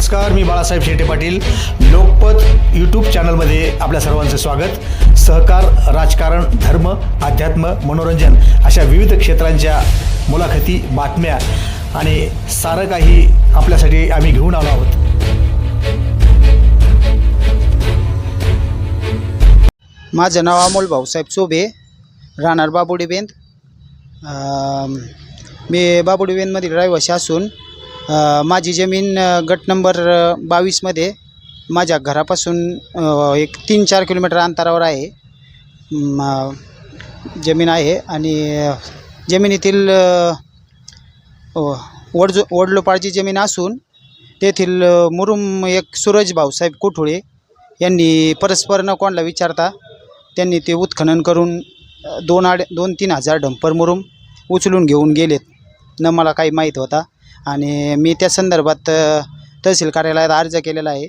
नमस्कार मी बाळासाहेब शेटे पाटील. लोकपत यूट्यूब चॅनलमध्ये आपल्या सर्वांचं स्वागत. सहकार राजकारण धर्म अध्यात्म मनोरंजन अशा विविध क्षेत्रांच्या मुलाखती बातम्या आणि सारं काही आपल्यासाठी आम्ही घेऊन आलो आहोत. माझं नाव अमोल भाऊसाहेब चोबे राहणार बाबुडीबेंद मी बाबुडीबेंदमधील रहिवासी असून माझी जमीन गट नंबर बावीसमध्ये माझ्या घरापासून एक तीन चार किलोमीटर अंतरावर आहे. जमीन आहे आणि जमिनीतील वडजो वडलोपाळची जमीन असून तेथील मुरुम एक सूरज भाऊसाहेब कोठुळे यांनी परस्पर न कोणाला विचारता त्यांनी ते उत्खनन करून दोन आड दोन तीन हजार डंपर मुरुम उचलून घेऊन गेलेत. न मला काही माहीत होता. आणि मी त्या संदर्भात तहसील कार्यालयात अर्ज केलेला आहे.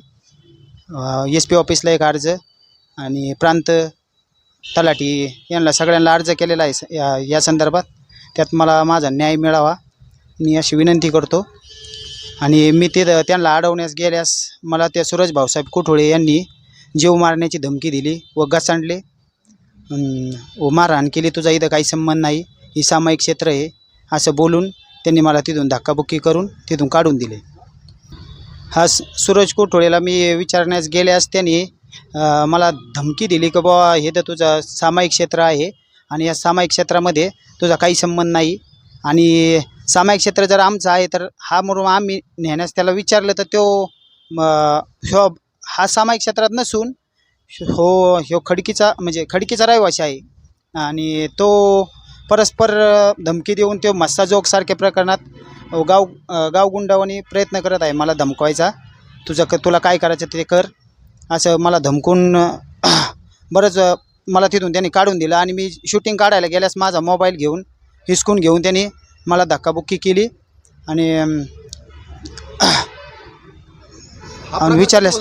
एस पी ऑफिसला एक अर्ज आणि प्रांत तलाठी यांना सगळ्यांना अर्ज केलेला आहे स- या या संदर्भात. त्यात मला माझा न्याय मिळावा मी अशी विनंती करतो. आणि मी ते त्यांना अडवण्यास गेल्यास मला त्या सूरज भाऊसाहेब कुठोळे यांनी जीव मारण्याची धमकी दिली व गसांडले व मारहाण केली तुझा इथं काही संबंध नाही ही सामायिक क्षेत्र आहे असं बोलून त्यांनी मला तिथून धक्काबुक्की करून तिथून काढून दिले. हा स- सूरज कोठोळेला मी विचारण्यास गेल्यास त्यांनी मला धमकी दिली की बाबा हे तर तुझं सामायिक क्षेत्र आहे आणि या सामायिक क्षेत्रामध्ये तुझा काही संबंध नाही आणि सामायिक क्षेत्र जर आमचं आहे तर हा म्हणून आम्ही नेण्यास त्याला विचारलं तर तो ह्यो हा सामायिक क्षेत्रात नसून हो ह्यो खडकीचा म्हणजे खडकीचा रहिवासी आहे आणि तो परस्पर धमकी देऊन तो मस्साजोगसारख्या प्रकरणात गाव अ, गावगुंडावणी प्रयत्न करत आहे. मला धमकवायचा. तुझं क तुला काय करायचं ते कर. असं मला धमकून बरंच मला तिथून त्यांनी काढून दिलं आणि मी शूटिंग काढायला गेल्यास माझा मोबाईल घेऊन हिसकून घेऊन त्यांनी मला धक्काबुक्की केली आणि विचारल्यास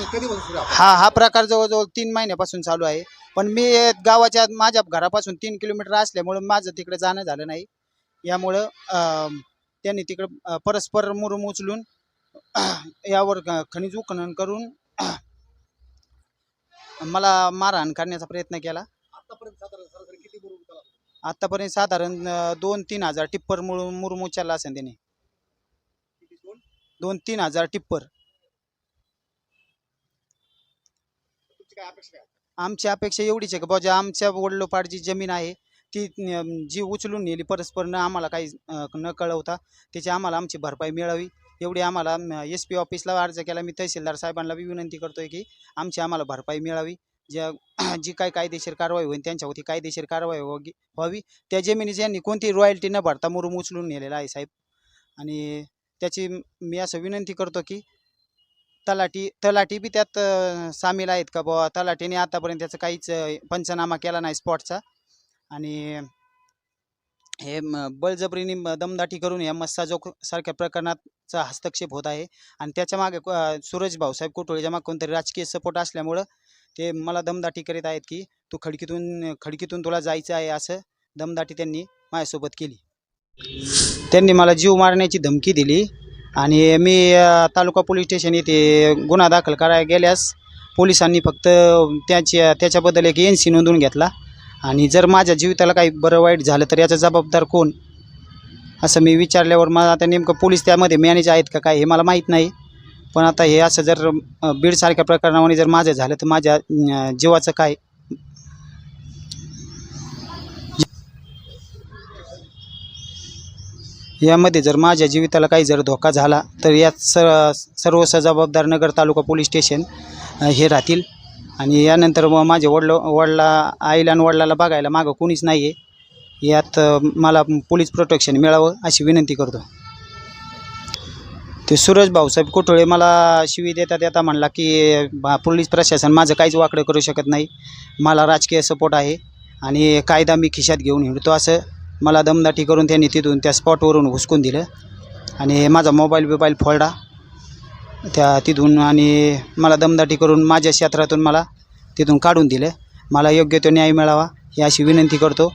हा हा प्रकार जवळजवळ तीन महिन्यापासून चालू आहे. पण मी गावाच्या माझ्या घरापासून तीन किलोमीटर असल्यामुळं माझं तिकडे जाणं झालं नाही. यामुळं त्यांनी तिकडं परस्पर मुरुम उचलून यावर खनिज उत्खनन करून मला मारहाण करण्याचा प्रयत्न केला. आत्तापर्यंत साधारण दोन तीन हजार टिप्पर मुरुम उचलला असेल त्याने. दोन? तीन हजार टिप्पर. आमची अपेक्षा एवढीच आहे की बाबा आमच्या वडलोपाट जी जमीन आहे ती अं, जी उचलून नेली परस्पर न आम्हाला काही अं, न कळवता त्याची आम्हाला आमची भरपाई मिळावी. एवढी आम्हाला एस पी ऑफिसला अर्ज केला मी तहसीलदार साहेबांना बी विनंती करतोय की आमची आम्हाला भरपाई मिळावी. ज्या जी काही कायदेशीर कारवाई होईल त्यांच्यावरती कायदेशीर कारवाई व्हावी व्हावी. त्या जमिनीची यांनी कोणती रॉयल्टी न भरता मुरुम उचलून नेलेला आहे साहेब. आणि त्याची मी असं विनंती करतो की तलाठी तलाठी बी त्यात सामील आहेत का बुवा? तलाठीने आतापर्यंत त्याचा काहीच पंचनामा केला नाही स्पॉटचा. आणि हे बळजबरीने दमदाटी करून या मस्साजोक सारख्या प्रकरणाचा हस्तक्षेप होत आहे. आणि त्याच्यामागे सूरज भाऊसाहेब कोटोळेच्या मागे कोणतरी राजकीय सपोर्ट असल्यामुळं ते मला दमदाटी करीत आहेत की तू खडकीतून खडकीतून तुला जायचं आहे असं दमदाटी त्यांनी माझ्यासोबत केली. त्यांनी मला जीव मारण्याची धमकी दिली. आणि मी अ, तालुका पोलीस स्टेशन येथे गुन्हा दाखल करायला गेल्यास पोलिसांनी फक्त त्याच्या त्याच्याबद्दल एक एन सी नोंदवून घेतला. आणि जर माझ्या जीविताला काही बरं वाईट झालं तर याचा जबाबदार कोण? असं मी विचारल्यावर मला आता नेमकं पोलीस त्यामध्ये मॅनेज आहेत का काय हे मला माहीत नाही. पण आता हे असं जर अ, बीडसारख्या प्रकरणामध्ये जर माझं झालं तर माझ्या अ, जीवाचं काय? यामध्ये जर माझ्या जीविताला काही जर धोका झाला तर यात स सर्व जबाबदार नगर तालुका पोलीस स्टेशन हे राहतील. आणि यानंतर मग माझे वडलो वडला आईला आणि वडिलाला बघायला मागं कोणीच नाही आहे यात मला पोलीस प्रोटेक्शन मिळावं अशी विनंती करतो. ते सूरज भाऊसाहेब कोठोळे मला शिवी देता देता म्हणला की बा- पोलीस प्रशासन माझं काहीच वाकडं करू शकत नाही. मला राजकीय सपोर्ट आहे आणि कायदा मी खिशात घेऊन हिंडतो असं मला दमदाटी करून त्यांनी तिथून त्या स्पॉटवरून हुसकून दिलं. आणि माझा मोबाईल बिबाईल फोडला त्या तिथून आणि मला दमदाटी करून माझ्या क्षेत्रातून मला तिथून काढून दिलं. मला योग्य तो न्याय मिळावा ही अशी विनंती करतो.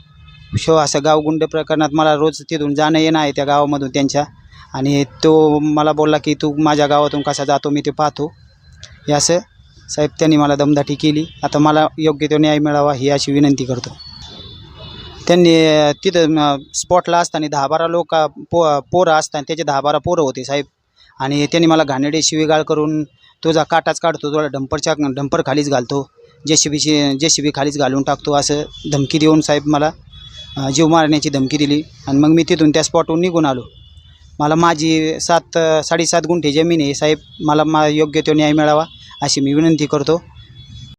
शो असं गावगुंड प्रकरणात मला रोज तिथून जाणं येणं आहे त्या गावामधून त्यांच्या. आणि तो मला बोलला की तू माझ्या गावातून कसा जातो मी ते पाहतो. हे असं साहेब त्यांनी मला दमदाटी केली. आता मला योग्य तो न्याय मिळावा ही अशी विनंती करतो. त्यांनी तिथं स्पॉटला असताना दहा बारा लोक पो पोरं असताना त्याचे दहा बारा पोरं होते साहेब. आणि त्यांनी मला घाणेरडे शिवीगाळ करून तुझा काटाच काढतो तुला डंपरच्या डंपर खालीच घालतो जे सी बीची जे सी बी खालीच घालून टाकतो असं धमकी देऊन साहेब मला जीव मारण्याची धमकी दिली. आणि मग मी तिथून त्या स्पॉटहून निघून आलो. मला माझी सात साडेसात गुंठे जमीन आहे साहेब. मला मा योग्य तो न्याय मिळावा अशी मी विनंती करतो.